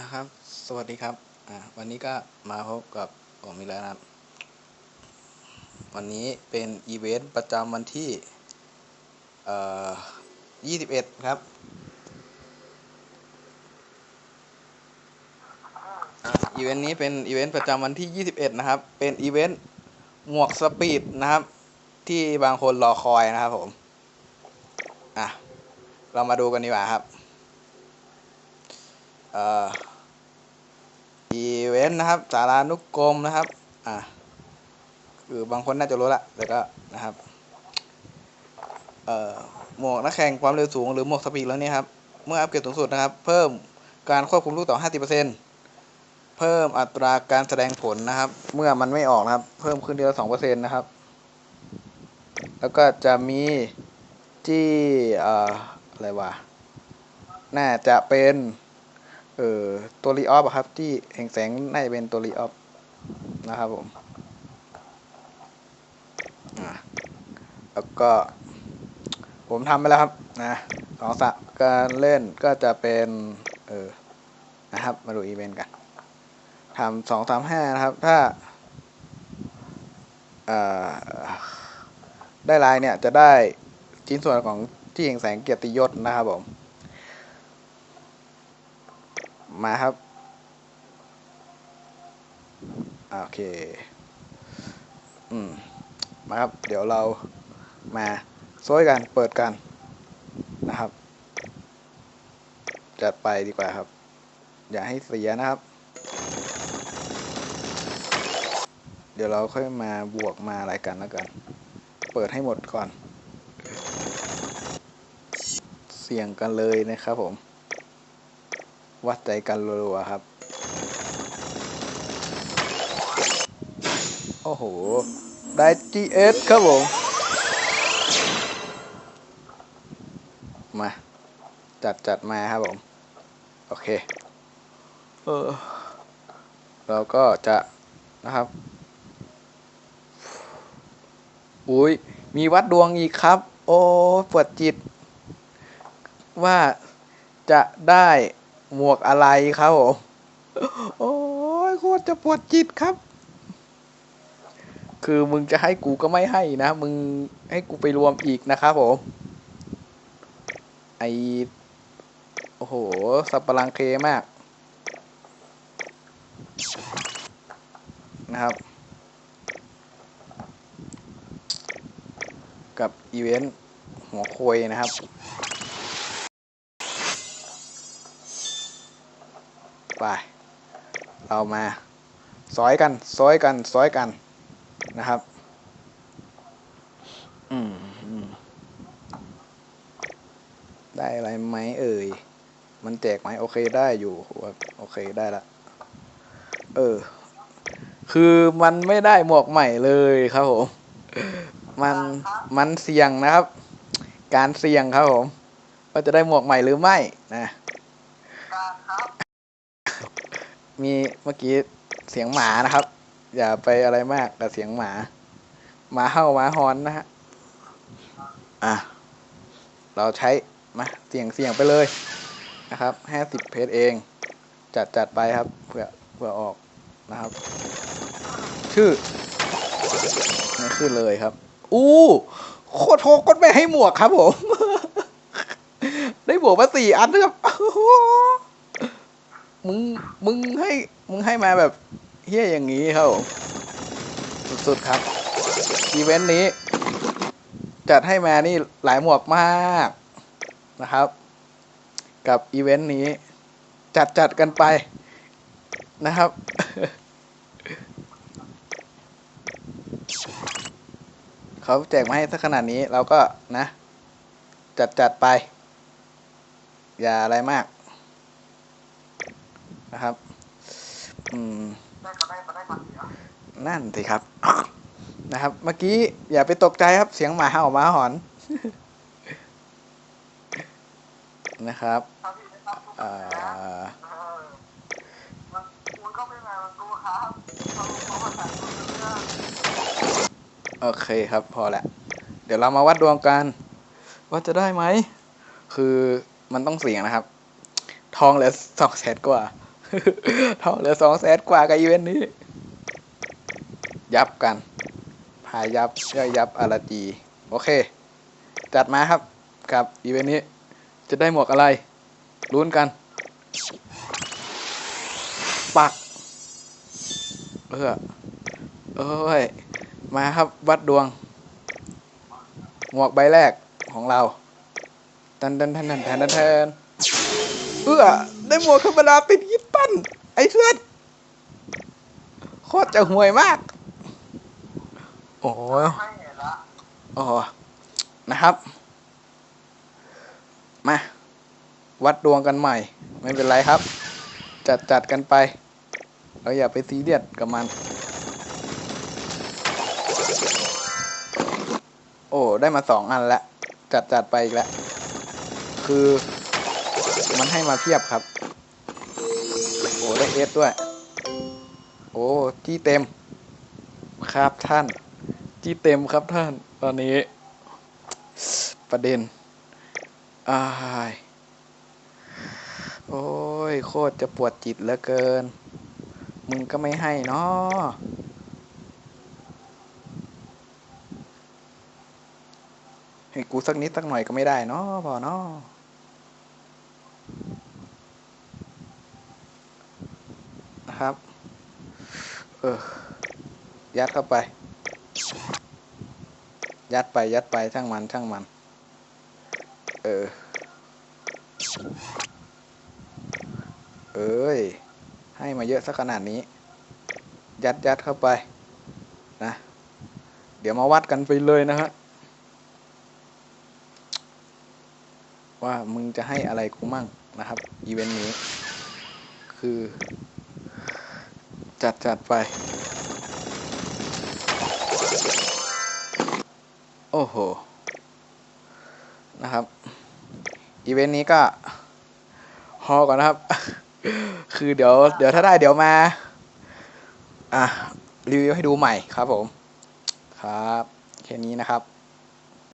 นะครับ สวัสดีครับอ่าวันนี้ก็มาพบกับผมอีกแล้วนะครับ วันนี้เป็นอีเวนต์ประจำวันที่เอ่อ21 ครับ อีเวนต์นี้เป็นอีเวนต์ประจำวันที่ 21 นะครับ เป็นอีเวนต์หมวกสปีดนะครับ ที่บางคนรอคอยนะครับผม อะ เรามาดูกันดีกว่าครับ อีเวนต์นะครับ สารานุกรมนะครับ อ่าคือบางคนน่าจะรู้ละแต่ก็นะครับ เอ่อ หมวกนักแข่งความเร็วสูงหรือหมวกสปีดแล้วเนี่ยครับ เมื่ออัปเกรดสูงสุดนะครับ เพิ่มการควบคุมลูกต่อ 50%เพิ่มอัตราการแสดงผลนะครับ เมื่อมันไม่ออกนะครับ เพิ่มขึ้นทีละ2%นะครับ แล้วก็จะมีที่ เอ่อ อะไรวะ น่าจะเป็น เออตัวรีออฟครับ ที่แห่งแสงน่าจะเป็นตัวรีออฟนะครับผมแล้วก็ ผมทำไปแล้วครับนะสองสัปการเล่นก็จะเป็นเออนะครับ มาดูอีเวนต์กันทำสองสามห้านะครับ ถ้าได้ลายเนี่ยจะได้ชิ้นส่วนของที่แห่งแสงเกียรติยศนะครับผม มาครับ โอเค อืม มาครับ เดี๋ยวเรามาซ้อยกันเปิดกันนะครับ จัดไปดีกว่าครับ อย่าให้เสียนะครับ เดี๋ยวเราค่อยมาบวกมาอะไรกันแล้วกัน เปิดให้หมดก่อน เสี่ยงกันเลยนะครับผม วัดใจกันรัวๆครับ โอ้โห ได้ GS ครับผม มา จัดจัดมาครับผม โอเค เออ เราก็จะนะครับ อุ้ยมีวัดดวงอีกครับ โอ้ปวดจิต ว่าจะได้ หมวกอะไรครับผมโอ้ยโคตรจะปวดจิตครับ คือมึงจะให้กูก็ไม่ให้นะ มึงให้กูไปรวมอีกนะครับผม ไอโอ้โห สับปะรังเคมาก นะครับ กับอีเวนต์หัวโคยนะครับ ไป เรามาซอยกันซอยกันซอยกันนะครับอืมอืมได้อะไรไหมเอ่ย มันแจกไหมโอเคได้อยู่ว่าโอเคได้ละ เออ คือมันไม่ได้หมวกใหม่เลยครับผม มัน มันเสี่ยงนะครับ การเสี่ยงครับผม ว่าจะได้หมวกใหม่หรือไม่นะ มีเมื่อกี้เสียงหมานะครับ อย่าไปอะไรมากกับเสียงหมาหมาเห่าหมาหอนนะฮะอะเราใช้มาเสียงเสียงไปเลยนะครับห้าสิบเพจเอง จัดจัดไปครับเพื่อเพื่อออกนะครับ ชื่อไม่ขึ้นเลยครับ อู้โคตรโหกดไม่ให้หมวกครับผม ได้หมวกมาสี่อันนะครับ มึงมึงให้มึงให้มาแบบเฮี้ยอย่างนี้ครับสุดๆครับอีเวนต์นี้ จัดให้มานี่หลายหมวกมากนะครับ กับอีเวนต์นี้ จัดจัดกันไปนะครับ เขาแจกมาให้สักขนาดนี้เราก็นะ จัดจัดไป อย่าอะไรมาก นะครับ อืมนั่นสิครับ นะครับ เมื่อกี้อย่าไปตกใจครับเสียงหมาเห่าหมาหอน นะครับอ่าโอเคครับพอแล้วเดี๋ยวเรามาวัดดวงกัน ว่าจะได้ไหม คือมันต้องเสี่ยงนะครับ ทองเหลือสองแสนกว่า ทองเหลือสองแสนกว่ากับอีเวนต์นี้ ยับกัน พายับย่อยยับอาราจีโอเค จัดมาครับกับอีเวนต์นี้จะได้หมวกอะไรลุ้นกัน ปัก เออเอ้ย มาครับวัดดวง หมวกใบแรกของเราตันตันตันตันตันตันเออได้หมวกธรรมดาติดยิปปั้น ไอ้เพื่อนโคตรจะห่วยมาก โอ้ยโอ้นะครับ มา วัดดวงกันใหม่ ไม่เป็นไรครับ จัดจัดกันไป เราอย่าไปซีเรียสกับมัน โอ้ ได้มาสองอันแล้ว จัดจัดไปอีกแล้ว คือ มันให้มาเพียบครับ อ้ได้เอสด้วย โอ้ที่เต็ม ครับท่าน ที่เต็มครับท่าน ตอนนี้ ประเด็นอ้ายโอ้ย โคตรจะปวดจิตเหลือเกิน มึงก็ไม่ให้เนาะให้กูสักนิดสักหน่อยก็ไม่ได้เนาะพอเนาะ นะครับ เออ ยัดเข้าไป ยัดไปยัดไปช่างมันช่างมัน เออ เอ้ย ให้มาเยอะสักขนาดนี้ ยัดยัดเข้าไป นะ เดี๋ยวมาวัดกันไปเลยนะฮะ ว่ามึงจะให้อะไรกูมั่งนะครับ อีเวนต์นี้คือ จัดจัดไป โอ้โห นะครับ อีเวนต์นี้ก็ฮอก่อนนะครับ คือเดี๋ยว เดี๋ยวถ้าได้เดี๋ยวมา อะ รีวิวให้ดูใหม่ครับผม ครับ แค่นี้นะครับ